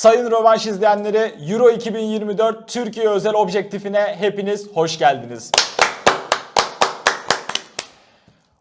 Sayın Rövanş izleyenleri Euro 2024 Türkiye özel objektifine hepiniz hoş geldiniz.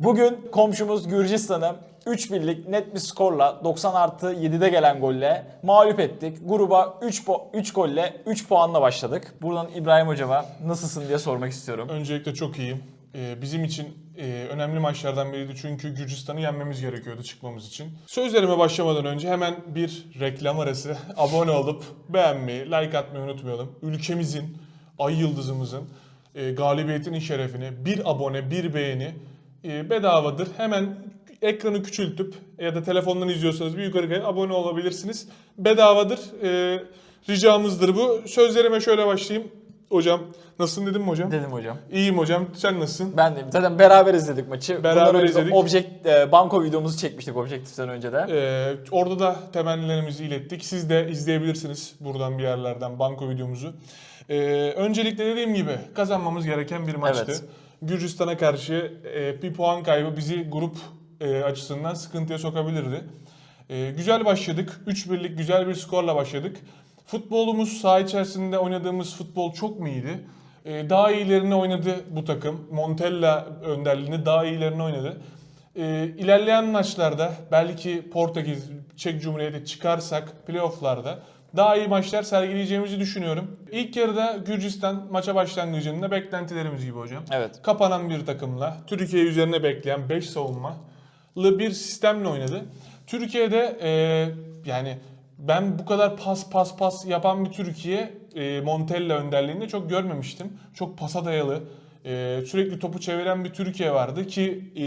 Bugün komşumuz Gürcistan'ı 3 birlik net bir skorla 90 artı 7'de gelen golle mağlup ettik. Gruba 3, 3 golle 3 puanla başladık. Buradan İbrahim Hocama nasılsın diye sormak istiyorum. Öncelikle çok iyiyim. Ee, bizim için e, önemli maçlardan biriydi çünkü Gürcistan'ı yenmemiz gerekiyordu çıkmamız için. Sözlerime başlamadan önce hemen bir reklam arası. Abone olup beğenmeyi, like atmayı unutmayalım. Ülkemizin, ay yıldızımızın e, galibiyetinin şerefine bir abone, bir beğeni e, bedavadır. Hemen ekranı küçültüp ya da telefondan izliyorsanız bir yukarı gelip abone olabilirsiniz. Bedavadır. E, ricamızdır bu. Sözlerime şöyle başlayayım. Hocam nasılsın dedim mi hocam? Dedim hocam. İyiyim hocam. Sen nasılsın? Ben de zaten beraber izledik maçı. Beraber Bundan izledik. Objekt, e, banko videomuzu çekmiştik objektiften önce de. Ee, orada da temennilerimizi ilettik. Siz de izleyebilirsiniz buradan bir yerlerden banko videomuzu. Ee, öncelikle dediğim gibi kazanmamız gereken bir maçtı. Evet. Gürcistan'a karşı e, bir puan kaybı bizi grup e, açısından sıkıntıya sokabilirdi. E, güzel başladık. 3-1'lik güzel bir skorla başladık. Futbolumuz saha içerisinde oynadığımız futbol çok mu iyiydi? E, daha iyilerini oynadı bu takım. Montella önderliğinde daha iyilerini oynadı. E, ilerleyen maçlarda belki Portekiz, Çek Cumhuriyeti çıkarsak playofflarda daha iyi maçlar sergileyeceğimizi düşünüyorum. İlk yarıda Gürcistan maça başlangıcında beklentilerimiz gibi hocam. Evet. Kapanan bir takımla Türkiye üzerine bekleyen 5 savunmalı bir sistemle oynadı. Türkiye'de e, yani ben bu kadar pas pas pas yapan bir Türkiye e, Montella önderliğinde çok görmemiştim. Çok pasa dayalı, e, sürekli topu çeviren bir Türkiye vardı ki e,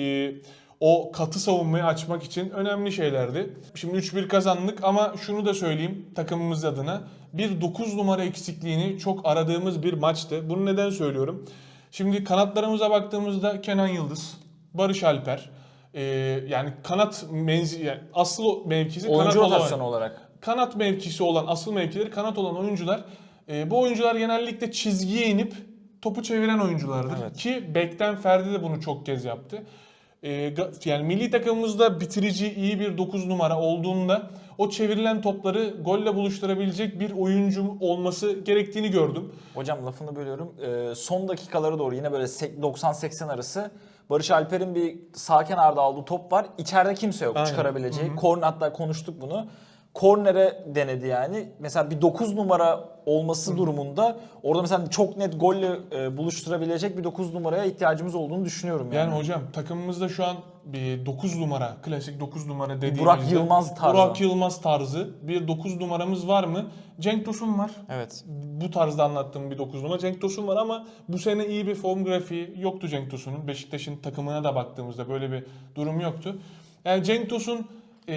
o katı savunmayı açmak için önemli şeylerdi. Şimdi 3-1 kazandık ama şunu da söyleyeyim takımımız adına. Bir 9 numara eksikliğini çok aradığımız bir maçtı. Bunu neden söylüyorum? Şimdi kanatlarımıza baktığımızda Kenan Yıldız, Barış Alper, e, yani kanat menzi, yani asıl mevkisi kanat Oyuncu olan rotasyonu olarak. Kanat mevkisi olan, asıl mevkileri kanat olan oyuncular. e, bu oyuncular genellikle çizgiye inip topu çeviren oyunculardır. Evet. Ki Bekten Ferdi de bunu çok kez yaptı. E, yani milli takımımızda bitirici iyi bir 9 numara olduğunda o çevrilen topları golle buluşturabilecek bir oyuncu olması gerektiğini gördüm. Hocam lafını bölüyorum. Ee, son dakikalara doğru yine böyle sek- 90-80 arası Barış Alper'in bir sağ kenarda aldığı top var. İçeride kimse yok Aynen. çıkarabileceği. Korner hatta konuştuk bunu. Kornere denedi yani. Mesela bir 9 numara olması durumunda orada mesela çok net golle e, buluşturabilecek bir 9 numaraya ihtiyacımız olduğunu düşünüyorum yani. Yani hocam takımımızda şu an bir 9 numara, klasik 9 numara dediğimizde Burak Yılmaz tarzı. Burak Yılmaz tarzı bir 9 numaramız var mı? Cenk Tosun var. Evet. Bu tarzda anlattığım bir 9 numara. Cenk Tosun var ama bu sene iyi bir form grafiği yoktu Cenk Tosun'un. Beşiktaş'ın takımına da baktığımızda böyle bir durum yoktu. Yani Cenk Tosun e,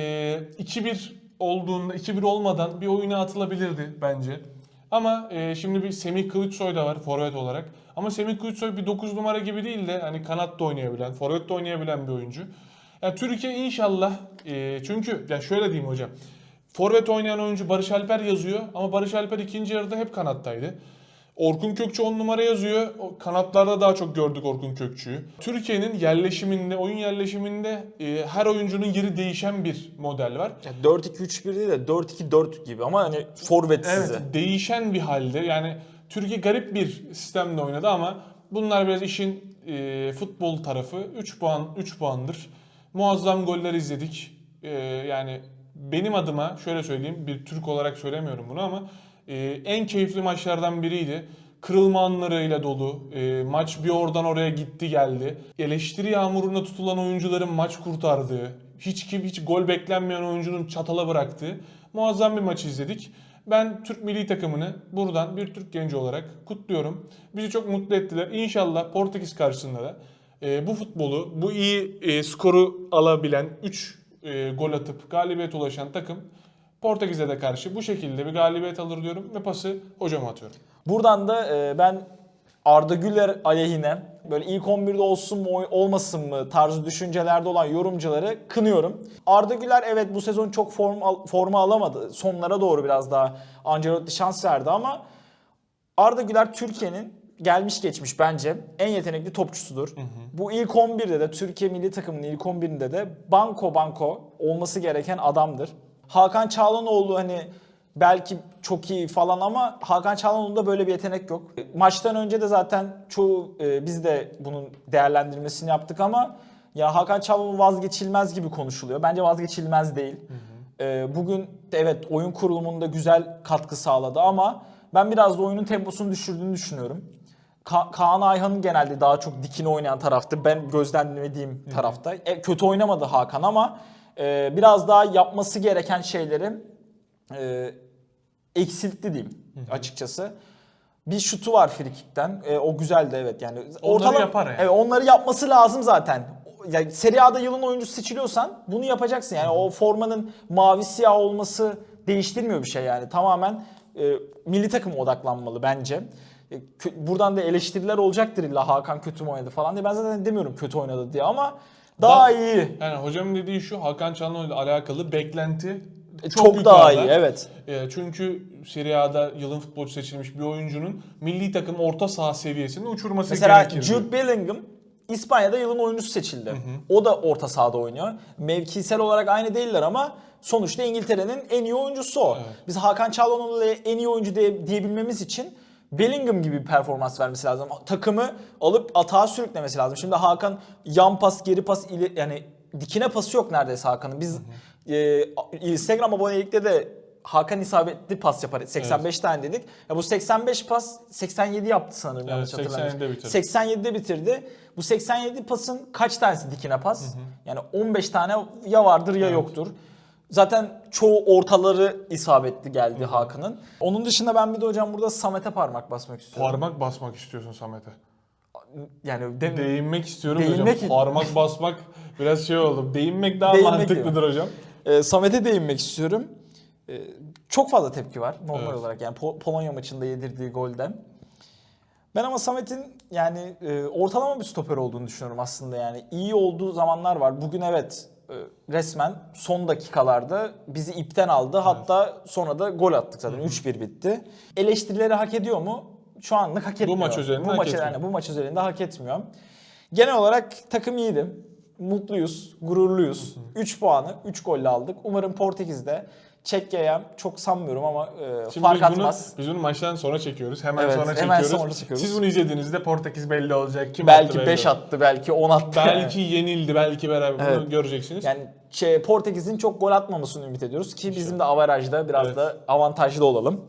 2-1 olduğunda, 2-1 olmadan bir oyuna atılabilirdi bence. Ama e, şimdi bir Semih Kılıçsoy da var forvet olarak. Ama Semih Kılıçsoy bir 9 numara gibi değil de hani kanat da oynayabilen, forvet de oynayabilen bir oyuncu. Yani Türkiye inşallah e, çünkü yani şöyle diyeyim hocam. Forvet oynayan oyuncu Barış Alper yazıyor ama Barış Alper ikinci yarıda hep kanattaydı. Orkun Kökçü 10 numara yazıyor. O kanatlarda daha çok gördük Orkun Kökçü'yü. Türkiye'nin yerleşiminde, oyun yerleşiminde e, her oyuncunun yeri değişen bir model var. Ya 4-2-3-1 değil de 4-2-4 gibi ama hani forvet Evet, size. değişen bir halde. Yani Türkiye garip bir sistemle oynadı ama bunlar biraz işin e, futbol tarafı. 3 puan 3 puandır. Muazzam goller izledik. E, yani benim adıma şöyle söyleyeyim bir Türk olarak söylemiyorum bunu ama e, en keyifli maçlardan biriydi. Kırılma anlarıyla dolu. E, maç bir oradan oraya gitti geldi. Eleştiri yağmuruna tutulan oyuncuların maç kurtardığı, hiç kim hiç gol beklenmeyen oyuncunun çatala bıraktığı muazzam bir maç izledik. Ben Türk milli takımını buradan bir Türk genci olarak kutluyorum. Bizi çok mutlu ettiler. İnşallah Portekiz karşısında da e, bu futbolu, bu iyi e, skoru alabilen 3 gol atıp galibiyete ulaşan takım Portekiz'e de karşı bu şekilde bir galibiyet alır diyorum ve pası hocama atıyorum. Buradan da e, ben Arda Güler aleyhine böyle ilk 11'de olsun mu olmasın mı tarzı düşüncelerde olan yorumcuları kınıyorum. Arda Güler evet bu sezon çok form al- forma alamadı. Sonlara doğru biraz daha Ancelotti şans verdi ama Arda Güler Türkiye'nin gelmiş geçmiş bence en yetenekli topçusudur. Bu ilk 11'de de Türkiye milli takımının ilk 11'inde de banko banko olması gereken adamdır. Hakan Çağlanoğlu hani belki çok iyi falan ama Hakan Çalhanoğlu'nda böyle bir yetenek yok. Maçtan önce de zaten çoğu e, biz de bunun değerlendirmesini yaptık ama ya Hakan Çalhanoğlu vazgeçilmez gibi konuşuluyor. Bence vazgeçilmez değil. E, bugün evet oyun kurulumunda güzel katkı sağladı ama ben biraz da oyunun temposunu düşürdüğünü düşünüyorum. Ka- Kaan Ayhan'ın genelde daha çok dikine oynayan taraftı. Ben gözlemlediğim tarafta. E, kötü oynamadı Hakan ama e, biraz daha yapması gereken şeyleri e, eksiltti diyeyim açıkçası. Bir şutu var frikikten. E, o güzeldi evet yani. Onları yapar yani. Evet, onları yapması lazım zaten. Ya, Serie A'da yılın oyuncusu seçiliyorsan bunu yapacaksın. Yani o formanın mavi siyah olması değiştirmiyor bir şey yani. Tamamen e, milli takım odaklanmalı bence. E, kö- buradan da eleştiriler olacaktır illa Hakan kötü mü oynadı falan diye. Ben zaten demiyorum kötü oynadı diye ama daha Daha- iyi. Yani hocamın dediği şu Hakan Çalhanoğlu ile alakalı beklenti E, Çok, daha yukarıda. iyi evet. E, çünkü Serie A'da yılın futbolcu seçilmiş bir oyuncunun milli takım orta saha seviyesini uçurması Mesela gerekirdi. Jude Bellingham İspanya'da yılın oyuncusu seçildi. O da orta sahada oynuyor. Mevkisel olarak aynı değiller ama sonuçta İngiltere'nin en iyi oyuncusu o. Evet. Biz Hakan Çalhanoğlu'ya en iyi oyuncu diye, diyebilmemiz için Bellingham gibi bir performans vermesi lazım. Takımı alıp atağa sürüklemesi lazım. Şimdi Hakan yan pas, geri pas ili, yani dikine pası yok neredeyse Hakan'ın. Biz e, Instagram abonelikte de Hakan isabetli pas yapar. 85 tane dedik. Ya bu 85 pas 87 yaptı sanırım yanlış Evet, hatırlamıyorsam. 87'de bitirdi. 87'de bitirdi. Bu 87 pasın kaç tanesi dikine pas? Yani 15 tane ya vardır ya yoktur. Zaten çoğu ortaları isabetli geldi Hakan'ın. Onun dışında ben bir de hocam burada Samet'e parmak basmak istiyorum. Parmak basmak istiyorsun Samet'e. yani de, Değinmek istiyorum Değinmek- hocam. Parmak basmak biraz şey oldu. Değinmek daha Değinmek mantıklıdır hocam. e, Samet'e değinmek istiyorum. E, çok fazla tepki var normal Evet. olarak yani Po- Polonya maçında yedirdiği golden. Ben ama Samet'in yani e, ortalama bir stoper olduğunu düşünüyorum aslında yani. iyi olduğu zamanlar var. Bugün evet resmen son dakikalarda bizi ipten aldı. Hatta sonra da gol attık zaten. 3-1 bitti. Eleştirileri hak ediyor mu? Şu anlık hak etmiyor. maç özelinde bu hak maç, etmiyor. yani bu maç özelinde hak etmiyor. Genel olarak takım iyiydi. Mutluyuz, gururluyuz. 3 puanı 3 golle aldık. Umarım Portekiz'de Çekya'ya çok sanmıyorum ama e, Şimdi fark biz bunu, atmaz. biz bunu maçtan sonra çekiyoruz. Hemen Evet, sonra hemen çekiyoruz. sonra çekiyoruz. Siz bunu izlediğinizde Portekiz belli olacak. Kim attı Belki belli 5 olacak. attı, belki 10 attı. Belki yenildi, belki beraber bunu Evet. göreceksiniz. Yani şey, Portekiz'in çok gol atmamasını ümit ediyoruz ki bizim de avarajda biraz Evet. da avantajlı olalım.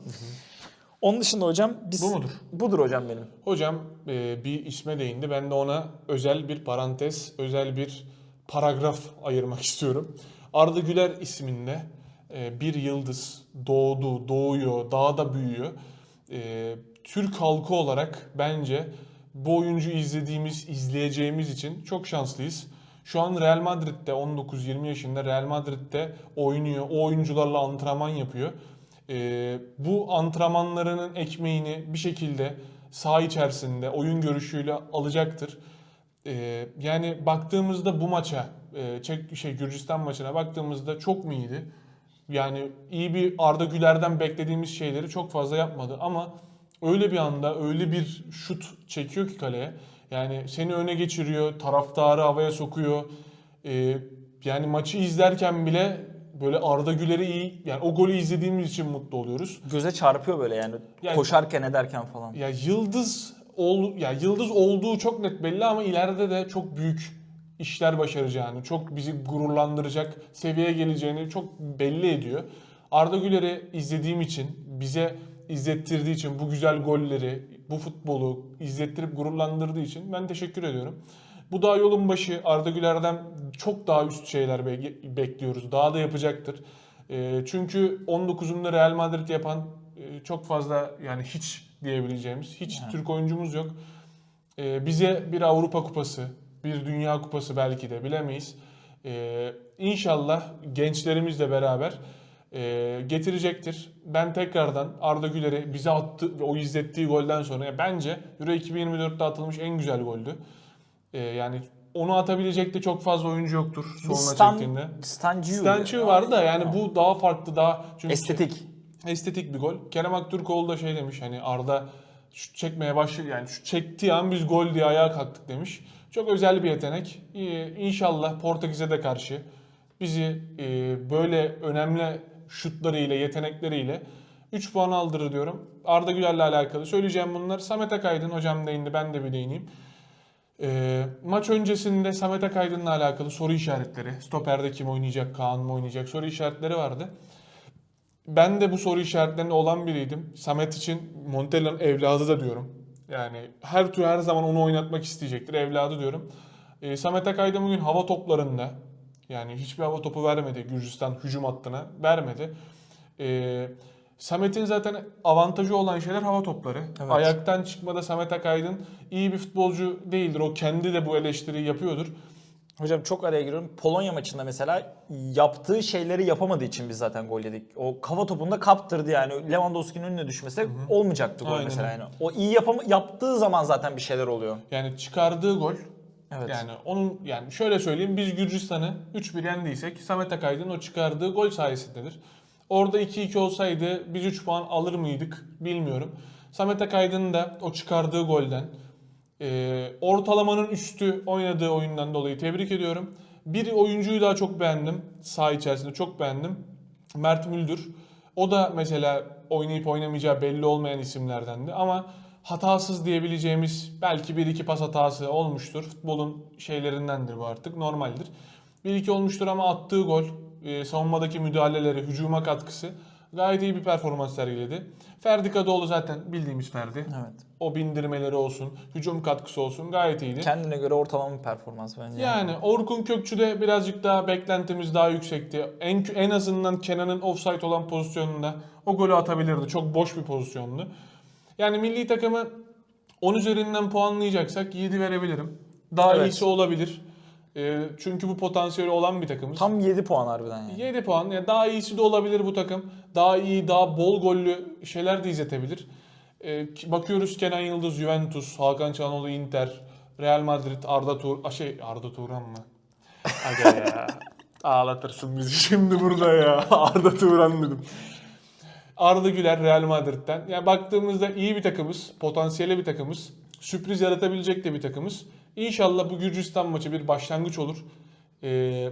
Onun dışında hocam biz Bu mudur? Budur hocam benim. Hocam e, bir isme değindi. Ben de ona özel bir parantez, özel bir paragraf ayırmak istiyorum. Arda Güler isminde bir yıldız doğdu, doğuyor, daha da büyüyor. E, Türk halkı olarak bence bu oyuncu izlediğimiz, izleyeceğimiz için çok şanslıyız. Şu an Real Madrid'de 19-20 yaşında Real Madrid'de oynuyor. O oyuncularla antrenman yapıyor. Ee, bu antrenmanlarının ekmeğini bir şekilde saha içerisinde oyun görüşüyle alacaktır. Ee, yani baktığımızda bu maça, e, Çek şey Gürcistan maçına baktığımızda çok mu iyiydi? Yani iyi bir Arda Güler'den beklediğimiz şeyleri çok fazla yapmadı ama öyle bir anda öyle bir şut çekiyor ki kaleye. Yani seni öne geçiriyor, taraftarı havaya sokuyor. Ee, yani maçı izlerken bile böyle Arda Güler'i iyi yani o golü izlediğimiz için mutlu oluyoruz. Göze çarpıyor böyle yani, Yani- koşarken ederken falan. Ya yıldız ol ya yıldız olduğu çok net belli ama ileride de çok büyük işler başaracağını, çok bizi gururlandıracak seviyeye geleceğini çok belli ediyor. Arda Güler'i izlediğim için, bize izlettirdiği için, bu güzel golleri, bu futbolu izlettirip gururlandırdığı için ben teşekkür ediyorum. Bu daha yolun başı. Arda Güler'den çok daha üst şeyler be- bekliyoruz. Daha da yapacaktır. E, çünkü 19'unda Real Madrid yapan e, çok fazla yani hiç diyebileceğimiz hiç Türk oyuncumuz yok. E, bize bir Avrupa Kupası, bir Dünya Kupası belki de bilemeyiz. E, inşallah gençlerimizle beraber e, getirecektir. Ben tekrardan Arda Güler'i bize attı ve o izlettiği golden sonra ya bence Euro 2024'te atılmış en güzel goldü. E, yani onu atabilecek de çok fazla oyuncu yoktur Bir soluna Stan, çektiğinde. Stanciu. Stençi vardı da yani bu daha farklı daha çünkü Estetik. estetik bir gol. Kerem Aktürkoğlu da şey demiş hani Arda şut çekmeye başladı yani şu çektiği an biz gol diye ayağa kalktık demiş. Çok özel bir yetenek. İnşallah Portekiz'e de karşı bizi e, böyle önemli şutlarıyla, yetenekleriyle 3 puan aldırır diyorum. Arda Güler'le alakalı söyleyeceğim bunlar. Samet Akaydın hocam değindi ben de bir değineyim. Ee, maç öncesinde Samet Akaydın'la alakalı soru işaretleri. Stoperde kim oynayacak, Kaan mı oynayacak soru işaretleri vardı. Ben de bu soru işaretlerinde olan biriydim. Samet için Montella'nın evladı da diyorum. Yani her türlü her zaman onu oynatmak isteyecektir. Evladı diyorum. Ee, Samet Akaydın bugün hava toplarında yani hiçbir hava topu vermedi Gürcistan hücum hattına vermedi. Ee, Samet'in zaten avantajı olan şeyler hava topları. Evet. Ayaktan çıkmada Samet Akaydın iyi bir futbolcu değildir. O kendi de bu eleştiriyi yapıyordur. Hocam çok araya giriyorum. Polonya maçında mesela yaptığı şeyleri yapamadığı için biz zaten gol yedik. O kafa topunda kaptırdı yani. Lewandowski'nin önüne düşmese olmayacaktı gol Aynen mesela yani. O iyi yapama yaptığı zaman zaten bir şeyler oluyor. Yani çıkardığı gol Evet. Yani onun yani şöyle söyleyeyim biz Gürcistan'ı 3-1 yendiysek Samet Akaydın o çıkardığı gol sayesindedir. Orada 2-2 olsaydı biz 3 puan alır mıydık bilmiyorum. Samet Akaydın da o çıkardığı golden e, ortalamanın üstü oynadığı oyundan dolayı tebrik ediyorum. Bir oyuncuyu daha çok beğendim. Saha içerisinde çok beğendim. Mert Müldür. O da mesela oynayıp oynamayacağı belli olmayan isimlerdendi ama hatasız diyebileceğimiz belki bir iki pas hatası olmuştur. Futbolun şeylerindendir bu artık normaldir. Bir iki olmuştur ama attığı gol, e, savunmadaki müdahaleleri, hücuma katkısı gayet iyi bir performans sergiledi. Ferdi Kadıoğlu zaten bildiğimiz Ferdi. Evet. O bindirmeleri olsun, hücum katkısı olsun gayet iyiydi. Kendine göre ortalama bir performans bence. Yani Orkun Kökçü'de birazcık daha beklentimiz daha yüksekti. En, en azından Kenan'ın offside olan pozisyonunda o golü atabilirdi. Çok boş bir pozisyondu. Yani milli takımı 10 üzerinden puanlayacaksak 7 verebilirim. Daha Evet. iyisi olabilir. Ee, çünkü bu potansiyeli olan bir takımız. Tam 7 puan harbiden yani. 7 puan. Yani daha iyisi de olabilir bu takım. Daha iyi, daha bol gollü şeyler de izletebilir. Ki- bakıyoruz Kenan Yıldız, Juventus, Hakan Çalhanoğlu, Inter, Real Madrid, Arda Tur, a şey Arda Turan mı? Aga ya. Ağlatırsın bizi şimdi burada ya. Arda Turan dedim. Arda Güler Real Madrid'den. Yani baktığımızda iyi bir takımız, potansiyeli bir takımız. Sürpriz yaratabilecek de bir takımız. İnşallah bu Gürcistan maçı bir başlangıç olur. Ee,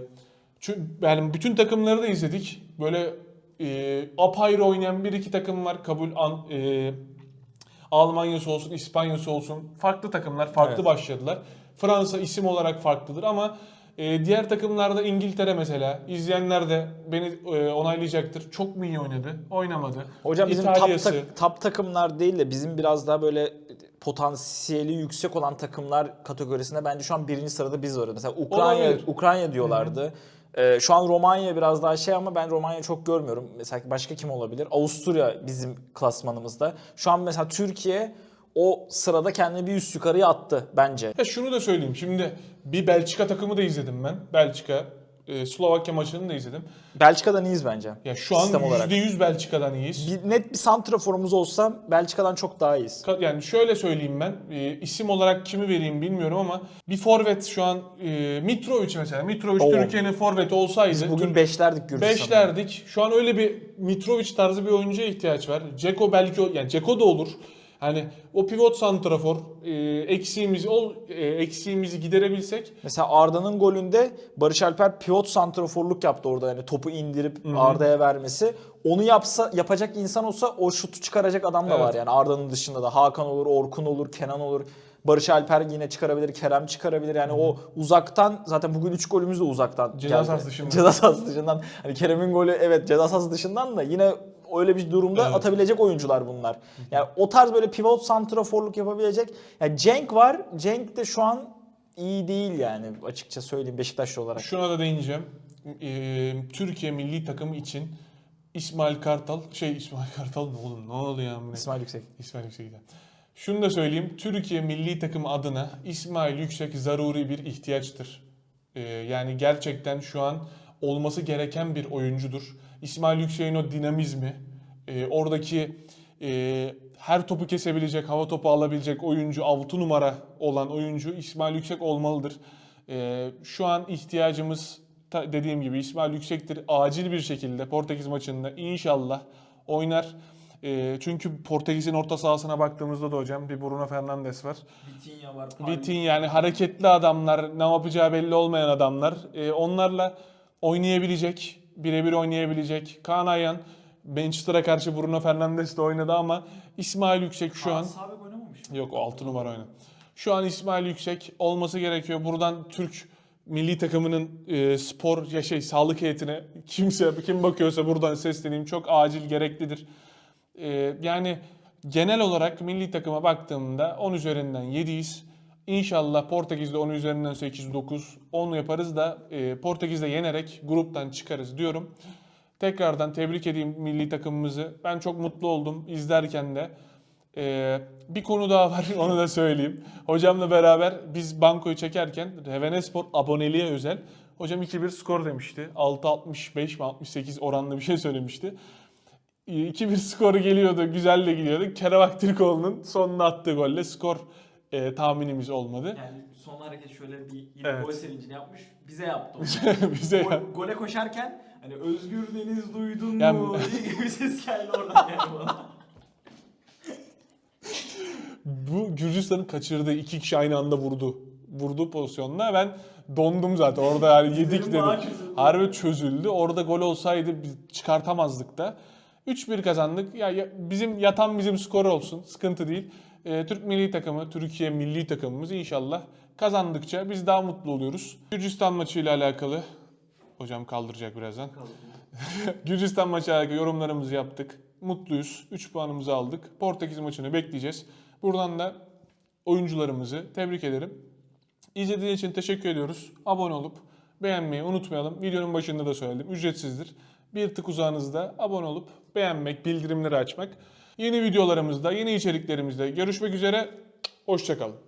çünkü yani bütün takımları da izledik. Böyle e, apayrı oynayan bir iki takım var. Kabul an, e, Almanya'sı olsun, İspanya'sı olsun. Farklı takımlar farklı Evet. başladılar. Fransa isim olarak farklıdır ama e, diğer takımlarda İngiltere mesela izleyenler de beni e, onaylayacaktır. Çok mu iyi oynadı? Oynamadı. Hocam bizim top, tak- top takımlar değil de bizim biraz daha böyle potansiyeli yüksek olan takımlar kategorisinde bence şu an birinci sırada biz varız. Mesela Ukrayna Olabilir. Ukrayna diyorlardı. Ee, şu an Romanya biraz daha şey ama ben Romanya çok görmüyorum. Mesela başka kim olabilir? Avusturya bizim klasmanımızda. Şu an mesela Türkiye o sırada kendini bir üst yukarıya attı bence. Ya şunu da söyleyeyim. Şimdi bir Belçika takımı da izledim ben. Belçika, e, Slovakya maçını da izledim. Belçika'dan iyiyiz bence. Ya şu an Sistem olarak. %100 Belçika'dan iyiyiz. Bir, net bir santraforumuz olsa Belçika'dan çok daha iyiyiz. Ka- Yani şöyle söyleyeyim ben. e, isim olarak kimi vereyim bilmiyorum ama bir forvet şu an e, Mitrovic mesela. Mitrovic Oo. Türkiye'nin forveti olsaydı Biz bugün Türk- beşlerdik Gürcistan'da. beşlerdik. Şu an öyle bir Mitrovic tarzı bir oyuncuya ihtiyaç var. Ceko belki yani Ceko da olur. Hani o pivot santrafor e, eksiğimizi o e, eksiğimizi giderebilsek Mesela Arda'nın golünde Barış Alper pivot santraforluk yaptı orada yani topu indirip Arda'ya vermesi. Onu yapsa yapacak insan olsa o şutu çıkaracak adam da Evet. var yani Arda'nın dışında da Hakan olur, Orkun olur, Kenan olur. Barış Alper yine çıkarabilir, Kerem çıkarabilir. Yani o uzaktan zaten bugün 3 golümüz de uzaktan. Ceza geldi. sahası dışından. Ceza sahası dışından. Hani Kerem'in golü evet ceza sahası dışından da yine öyle bir durumda Evet. atabilecek oyuncular bunlar. Yani o tarz böyle pivot santraforluk yapabilecek. Yani Cenk var. Cenk de şu an iyi değil yani açıkça söyleyeyim Beşiktaşlı olarak. Şuna da değineceğim. Ee, Türkiye milli takımı için İsmail Kartal, şey İsmail Kartal ne oğlum ne oluyor ya? İsmail Yüksek. İsmail Yüksek'ten. Şunu da söyleyeyim. Türkiye milli takımı adına İsmail Yüksek zaruri bir ihtiyaçtır. Ee, yani gerçekten şu an olması gereken bir oyuncudur. İsmail Yüksek'in o dinamizmi, e, oradaki e, her topu kesebilecek, hava topu alabilecek oyuncu, 6 numara olan oyuncu İsmail Yüksek olmalıdır. E, şu an ihtiyacımız ta- dediğim gibi İsmail Yüksek'tir. Acil bir şekilde Portekiz maçında inşallah oynar. E, çünkü Portekiz'in orta sahasına baktığımızda da hocam bir Bruno Fernandes var. Vitinha var. Vitin yani hareketli adamlar, ne yapacağı belli olmayan adamlar. E, onlarla oynayabilecek, birebir oynayabilecek. Kaan Ayhan Manchester'a karşı Bruno Fernandes de oynadı ama İsmail Yüksek şu an Sağ bek oynamamış mı? Yok o 6 numara oynadı. Şu an İsmail Yüksek olması gerekiyor. Buradan Türk milli takımının e, spor ya şey sağlık heyetine kimse kim bakıyorsa buradan sesleneyim çok acil gereklidir. E, yani genel olarak milli takıma baktığımda 10 üzerinden 7'yiz. İnşallah Portekiz'de 10 üzerinden 8-9 10 yaparız da e, Portekiz'de yenerek gruptan çıkarız diyorum. Tekrardan tebrik edeyim milli takımımızı. Ben çok mutlu oldum izlerken de. Ee, bir konu daha var onu da söyleyeyim. Hocamla beraber biz bankoyu çekerken Revenespor aboneliğe özel hocam 2-1 skor demişti. 6-65 mi 68 oranlı bir şey söylemişti. Ee, 2-1 skoru geliyordu, güzel de gidiyordu. Kerem Aktürkoğlu'nun sonuna attığı golle skor e, tahminimiz olmadı. Yani son hareket şöyle bir yine Evet. gol sevincini yapmış. Bize yaptı onu. Bize Gol- gole koşarken hani Özgür Deniz duydun Yani- mu diye bir ses geldi oradan yani bana. Bu Gürcistan'ın kaçırdığı iki kişi aynı anda vurdu. Vurduğu pozisyonda ben dondum zaten. Orada yani yedik dedim. bağ çözüldü. Harbi çözüldü. Orada gol olsaydı biz çıkartamazdık da. 3-1 kazandık. Ya, ya bizim yatan bizim skor olsun. Sıkıntı değil. Ee, Türk milli takımı, Türkiye milli takımımız inşallah kazandıkça biz daha mutlu oluyoruz. Gürcistan maçıyla alakalı hocam kaldıracak birazdan. Gürcistan maçı alakalı yorumlarımızı yaptık. Mutluyuz. 3 puanımızı aldık. Portekiz maçını bekleyeceğiz. Buradan da oyuncularımızı tebrik ederim. İzlediğiniz için teşekkür ediyoruz. Abone olup beğenmeyi unutmayalım. Videonun başında da söyledim. Ücretsizdir. Bir tık uzağınızda abone olup beğenmek, bildirimleri açmak. Yeni videolarımızda, yeni içeriklerimizde görüşmek üzere. Hoşçakalın.